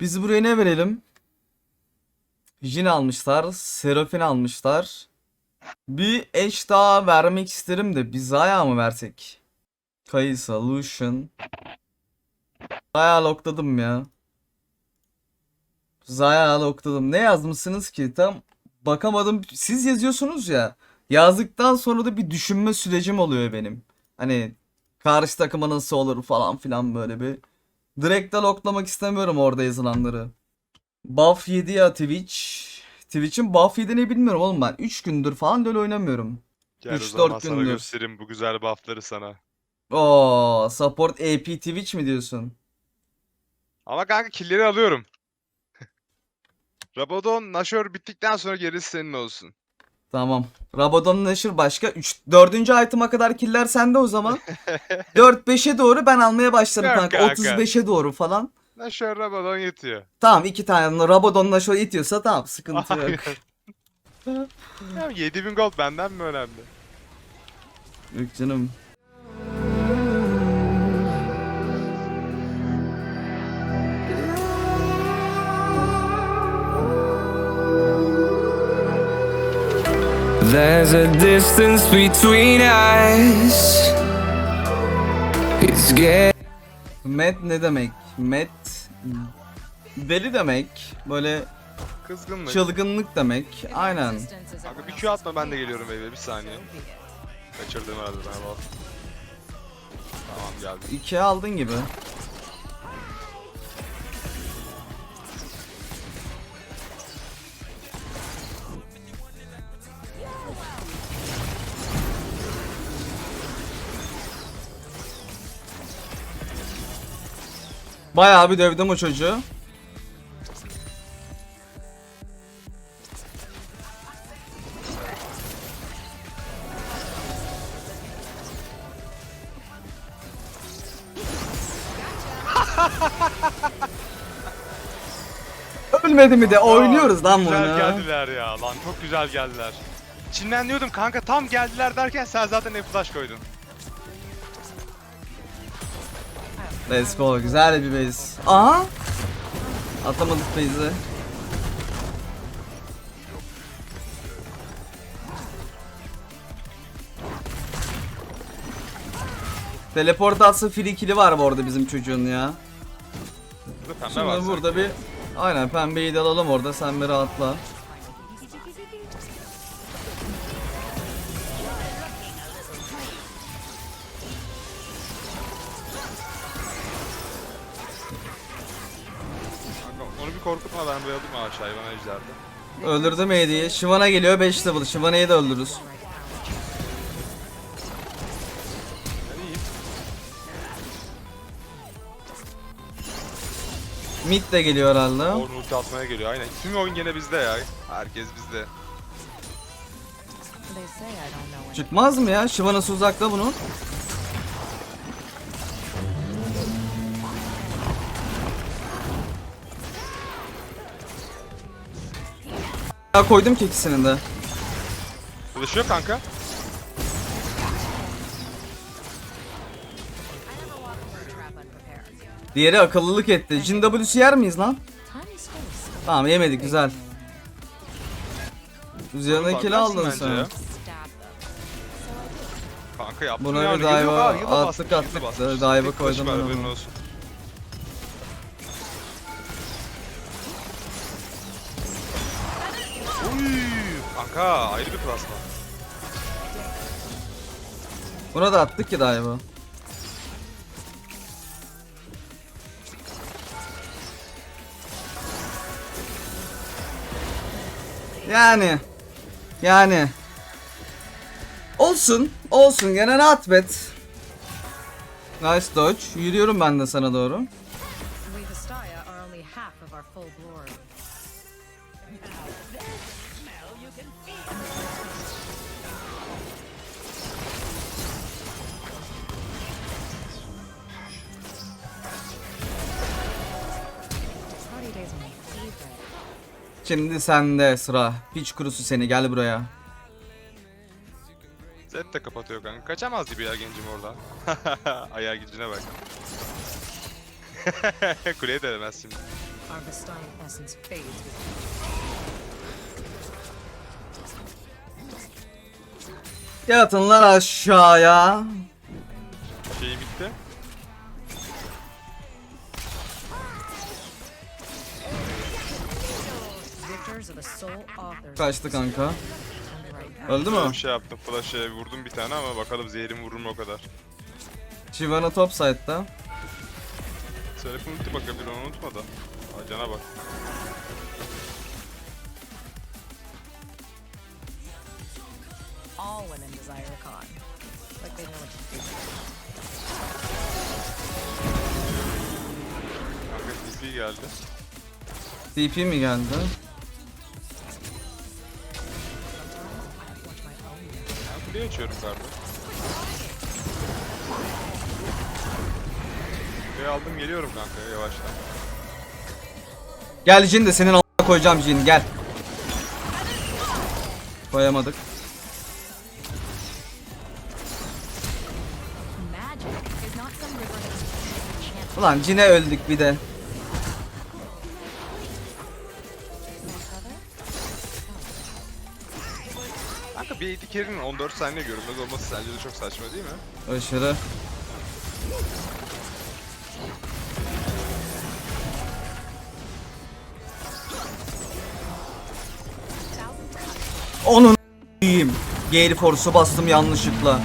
Biz buraya ne verelim? Jin almışlar. Serafin almışlar. Bir eş daha vermek isterim de bir Zaya mı versek? Kayısa, Lucian. Zaya lokladım ya. Zaya lokladım. Ne yazmışsınız ki? Tam bakamadım. Siz yazıyorsunuz ya. Yazdıktan sonra da bir düşünme sürecim oluyor benim. Hani karşı takıma nasıl olur falan filan böyle bir. Direkt de loklamak istemiyorum orada yazılanları. Buff yedi ya Twitch. Twitch'in buff yediğini bilmiyorum oğlum ben. 3 gündür falan LoL oynamıyorum. Gel o Üç, zaman dört sana gündür. göstereyim bu güzel buffları sana. Oo, support AP Twitch mi diyorsun? Ama kanka killleri alıyorum. Rabadon, Nashor bittikten sonra gerisi senin olsun. Tamam. Rabadon Nashor başka. 3 4. item'a kadar killer sende o zaman. 4 5'e doğru ben almaya başlarım Yok kanka. kanka. 35'e doğru falan. Nashor, Rabadon yetiyor. Tamam iki tane Rabadon Nashor itiyorsa tamam sıkıntı yok. Aynen. ya 7000 gold benden mi önemli? Yok canım. There's a distance between us. It's getting Met ne demek? Met deli demek. Böyle Kızgınlık. çılgınlık demek. Aynen. Kanka bir Q atma ben de geliyorum eve bir saniye. Kaçırdım herhalde ben. Tamam geldi. İkiye aldın gibi. Bayağı bir dövdüm o çocuğu. Ölmedi mi de oynuyoruz lan bunu. Güzel geldiler ya lan çok güzel geldiler. İçinden diyordum kanka tam geldiler derken sen zaten ne flash koydun. Let's go. Güzel bir base. Aha. Atamadık base'i. Teleport atsa free kill'i var bu arada bizim çocuğun ya. Burada pembe Şimdi var burada sanki. bir aynen pembeyi de alalım orada sen bir rahatla. Onu bir korkutma ben bayıldım ağaç hayvan ejderde. Öldürdüm Eddie'yi. Shyvana geliyor 5 level. Shyvana'yı da öldürürüz. Ben iyiyim. Mid de geliyor herhalde. Orn ulti atmaya geliyor aynen. Tüm oyun gene bizde ya. Herkes bizde. Çıkmaz mı ya? Shyvana'sı uzakta bunun. Ya koydum ki ikisinin de. Yok kanka. Diğeri akıllılık etti. Jin W'su yer miyiz lan? Tamam yemedik güzel. Üzerine kill aldın bence sen. ya. Kanka yaptın Buna bir yılı attık, attık. Dive'a koydum ben haberin onu. Kanka ayrı bir klasman. Buna da attık ki dive'ı. Yani. Yani. Olsun. Olsun. Gene rahat bet. Nice dodge. Yürüyorum ben de sana doğru. Şimdi sende sıra. Piç kurusu seni gel buraya. Zed de kapatıyor kanka. Kaçamaz gibi ya gencim orada. Ayağı gücüne bak. Kuleye şimdi. Essence fades with Yatın lan aşağıya. Kaçtı kanka. Öldü mü? Bir şey yaptım. Flash'e vurdum bir tane ama bakalım zehrim vurur mu o kadar. Shyvana top side'da. Serap'ın ulti bakabilir onu unutma da. Aa, cana bak. All women desire a con. Like they know what to do. Kanka TP geldi. TP mi geldi? Kuleyi açıyorum kardeş. Kuleyi aldım geliyorum kanka yavaştan. Gel Jin de senin a**a koyacağım Jin gel. Koyamadık. Ulan Jin'e öldük bir de. Bir AD carry'nin 14 saniye görünmez olması sence de çok saçma değil mi? Aşırı. Onun diyeyim. Gale Force'u bastım yanlışlıkla.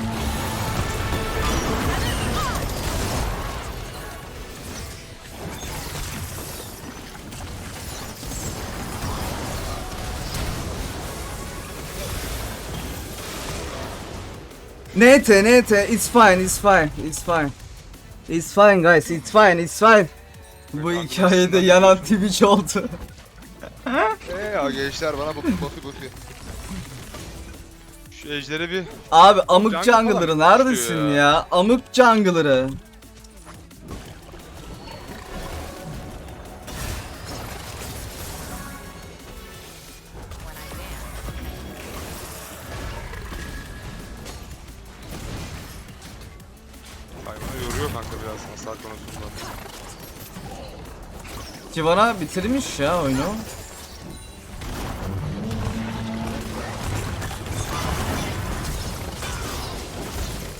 Nete nete it's fine it's fine it's fine. It's fine guys it's fine it's fine. Bu hikayede yanan Twitch oldu. Eee ya gençler bana buffy buffy buffy. Şu ejderi bir Abi amık Jungle jungler'ı falan neredesin ya? ya. Amık jungler'ı. Hasar konusunda. Shyvana bitirmiş ya oyunu.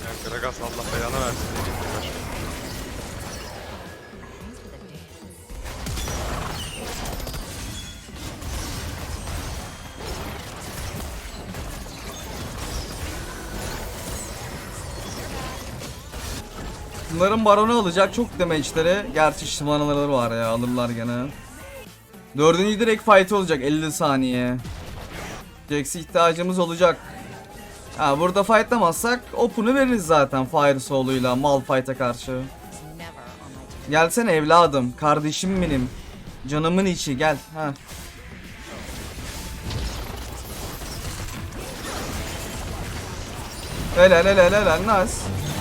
Yani Gragas Allah belanı versin. Bunların baronu alacak çok damage'leri. Gerçi Shyvana'ları var ya alırlar gene. Dördüncü direkt fight olacak 50 saniye. Jax'e ihtiyacımız olacak. Ha burada fightlamazsak Open'u veririz zaten Fire Soul'uyla Malphite'a karşı. Gelsene evladım, kardeşim benim. Canımın içi gel. Ha. Helal helal helal nice.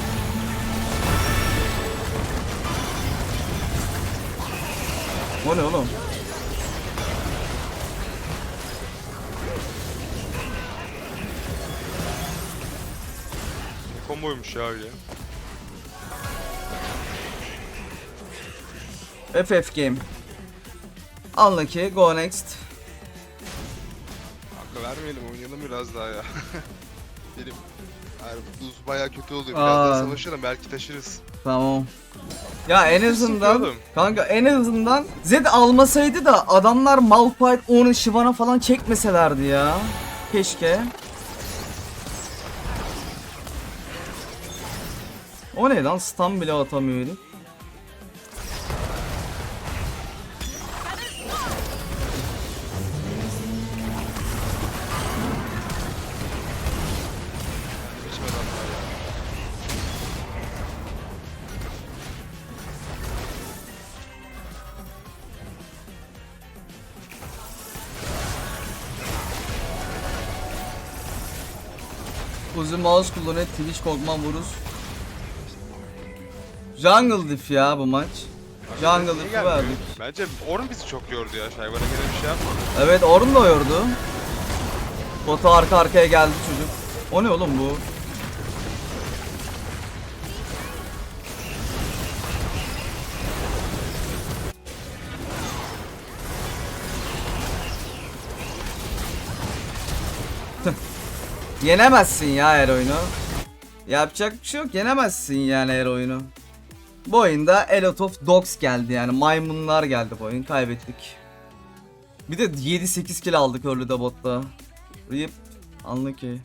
O ne oğlum? Komboymuş ya öyle. FF game. Unlucky, go next. Kanka vermeyelim oynayalım biraz daha ya. Benim yani buz baya kötü oluyor. Aa. Biraz daha savaşalım belki taşırız. Tamam. Ya en azından Sıkıyorum. kanka en azından Zed almasaydı da adamlar Malphite, onu Shyvana falan çekmeselerdi ya. Keşke. O ne lan stun bile atamıyor Uzi mouse kullanıyor Twitch korkman vuruz. Jungle diff ya bu maç. Jungle diff'i gelmiyor? verdik. Bence Orn bizi çok yordu ya. Şayvana gene bir şey yapmadı. Evet Orun da yordu. Botu arka arkaya geldi çocuk. O ne oğlum bu? Yenemezsin ya her oyunu. Yapacak bir şey yok. Yenemezsin yani her oyunu. Bu oyunda A of dogs geldi yani maymunlar geldi bu oyun kaybettik. Bir de 7-8 kill aldık early'de botta. Rip unlucky.